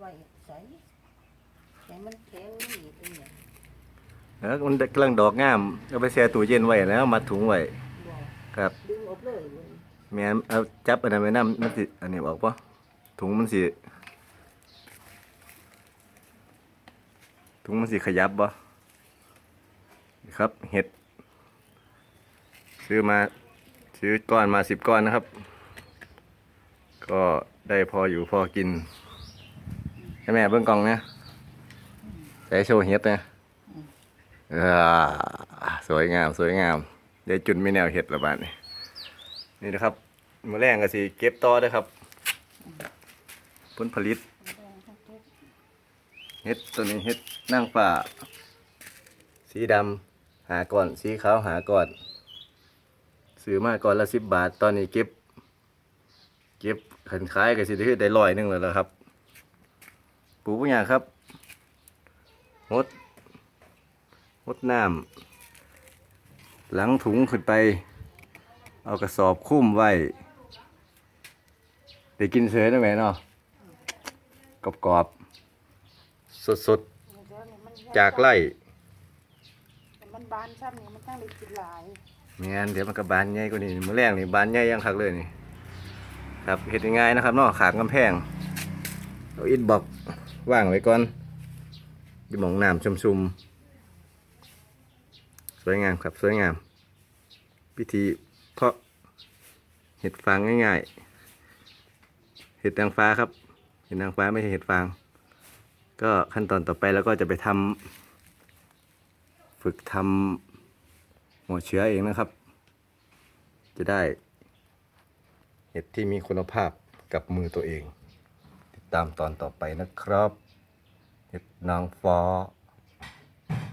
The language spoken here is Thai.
ไว้ใส่แต่มันแข็งนี่เป็นอย่างแล้วมันกำลังดอกงามเอาไปแช่ตู้เย็นไว้แล้วมัดถุงไว้บ่ครับดึงออกเลยเว้ยแม่นเอาจับอันนั้นไว้นำมันสิอันนี้บอกปะถุงมันสิถุงมันสิขยับบ่ครับเห็ด ซื้อมาซื้อก้อนมาสิบก้อนนะครับ ก็ได้พออยู่พอกิน ให้แม่เบิ่งกล่องเนะใส่โชว์เห็ดเนะอ่าสวยงามสวยงามเดี๋ยวจุดไม่แนวเห็ดละบาดนี่นี่นะครับมือแรงก็สิเก็บต่อด้อครับผลผลิตเห็ดตัวนี้เห็ดนางป่า สีดำหาก่อนสีขาวหาก่อนซื้อมาก่อนละสิบบาท ตอนนี้เก็บ เก็บขันขายก็สิได้ได้ร้อยหนึงแล้วล่ะครับ ปลูกอย่างครับหดหดน้ำหลังถุงขึ้นไป เอากระสอบคุ้มไว้ได้กินเสือได้ไหมเนาะกรอบๆสดๆจากไร่มันบานซ้ำนี่มันตั้งได้กินหลายแม่นเดี๋ยวมันก็บานใหญ่กว่านี้มื้อแรกนี่บานใหญ่ยังคักเลยนี่ ครับเฮ็ดง่ายๆนะครับเนาะขางกำแพงเอาอิฐบล็อก ว่างไว้ก่อนอยู่หมองน้ำชุ่มๆสวยงามครับ สวยงาม พิธีเพาะเห็ดฟางง่ายๆ เห็ดนางฟ้าครับ เห็ดนางฟ้าไม่ใช่เห็ดฟาง ก็ขั้นตอนต่อไปเราก็จะไปทำฝึกทำหัวเชื้อเองนะครับ จะได้เห็ดที่มีคุณภาพกับมือตัวเอง ตามตอนต่อไปนะครับน้องฟอ